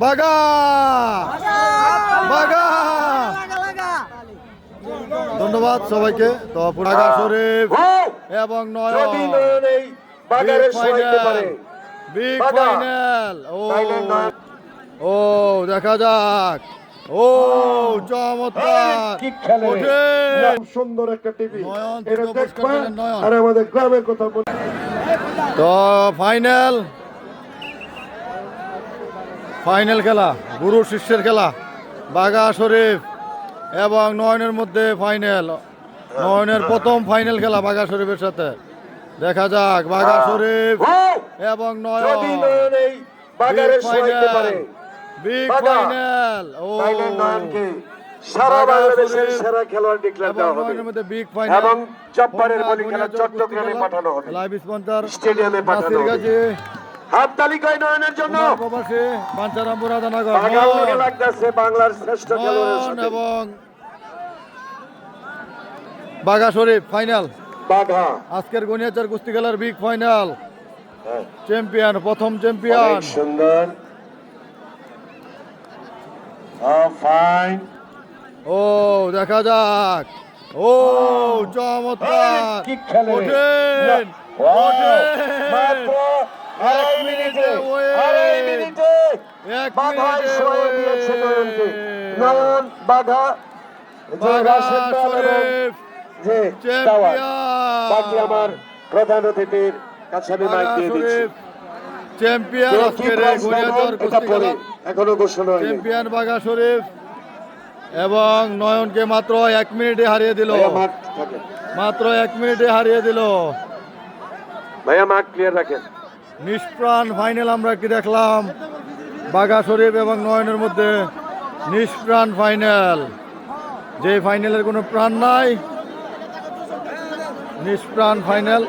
বাগা! বাগা! ধন্যবাদ সবাইকে। তো পুরাগা শরীফ এবং যদি নয়ন বিগ পারে। ফাইনাল ও। ও দেখা যাক। ও চমৎকার। কি খেলে? ওঠে। সুন্দর একটা টিভি। নয়ন। আর আমাদের গ্রামের কথা বল। তো ফাইনাল ফাইনাল খেলা গুরু শিষ্যের খেলা বাগা শরীফ এবং নয়নের মধ্যে ফাইনাল। নয়নের প্রথম ফাইনাল খেলা বাগা শরীফের সাথে। দেখা যাক বাগা শরীফ এবং নয়ন। বিগ ফাইনাল ও সারা বাংলাদেশের সেরা খেলোয়াড় ডিক্লেয়ার দেওয়া হবে। মধ্যে বিগ ফাইনাল এবং জব্বারের বলি খেলা চট্টগ্রামে পাঠানো হবে। লাইভ স্পন্সর স্টেডিয়ামে পাঠানো হবে। হাত তালিকায় নয়নের জন্য। বাগান লেগে নয়ন, লাগতেছে বাংলার শ্রেষ্ঠ এবং বাগা শরীফ ফাইনাল বাঘা। আজকের গনিয়াচার কুস্তি খেলার বিগ ফাইনাল চ্যাম্পিয়ন প্রথম চ্যাম্পিয়ন সুন্দর। ফাইন ও দেখা যাক। ও চমৎকার। কি খেলে? এক মিনিটে আড়াই মিনিটে শোয়ে ওয়ে। দিয়েছে নয়নকে। নয়ন বাঘা যে রাশেদ এবং শরীফ যে টাওয়ার বাকি আমার প্রধান অতিথির কাছে আমি মাইক দিয়ে দিচ্ছি। চ্যাম্পিয়ন আজকের কুস্তি পরে এখনও ঘোষণা হয়নি। চ্যাম্পিয়ন বাগা শরীফ এবং নয়নকে মাত্র এক মিনিটে হারিয়ে দিল। মাত্র এক মিনিটে হারিয়ে দিল। ভাইয়া মাঠ ক্লিয়ার রাখেন। নিষ্প্রাণ ফাইনাল আমরা কি দেখলাম? বাঘা শরীফ এবং নয়নের মধ্যে নিষ্প্রাণ ফাইনাল যে ফাইনালের কোনো প্রাণ নাই। নিষ্প্রাণ ফাইনাল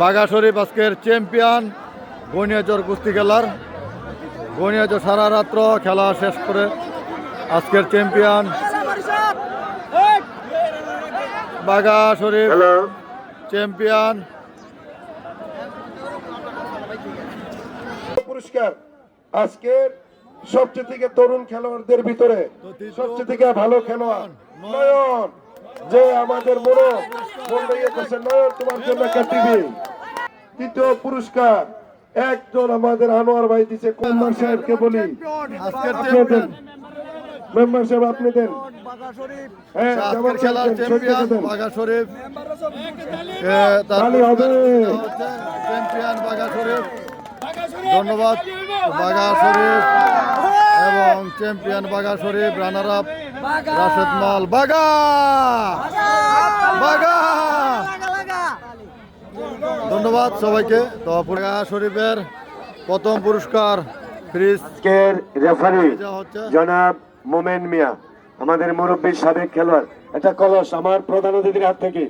বাঘা শরীফ আজকের চ্যাম্পিয়ন গনিয়াচর কুস্তি খেলার। গনিয়াচর সারা রাত্র খেলা শেষ করে আজকের চ্যাম্পিয়ন বাঘা শরীফ চ্যাম্পিয়ন পুরস্কার আজকের সবচেয়ে থেকে তরুণ খেলোয়াড়দের ভিতরে সবচেয়ে থেকে ভালো খেলোয়াড় নয়ন। যে আমাদের মনো নয়ন তোমার জন্য একটা টিভি তৃতীয় পুরস্কার। একজন আমাদের আনোয়ার ভাই দিছে কুমার সাহেবকে বলি। মেম্বার সাহেব আপনি দেন। হ্যাঁ চ্যাম্পিয়ন বাগা শরীফ। ধন্যবাদ বাগা শরীফ এবং champion Baga Sharif runner up Rashed মাল বাগা বাগা ধন্যবাদ সবাইকে তো বাগা শরীফের প্রথম পুরস্কার রেফারি জনাব মোমেন মিয়া আমাদের মুরব্বী সাবেক খেলোয়াড়। একটা কলস আমার প্রধান অতিথির হাত থেকে।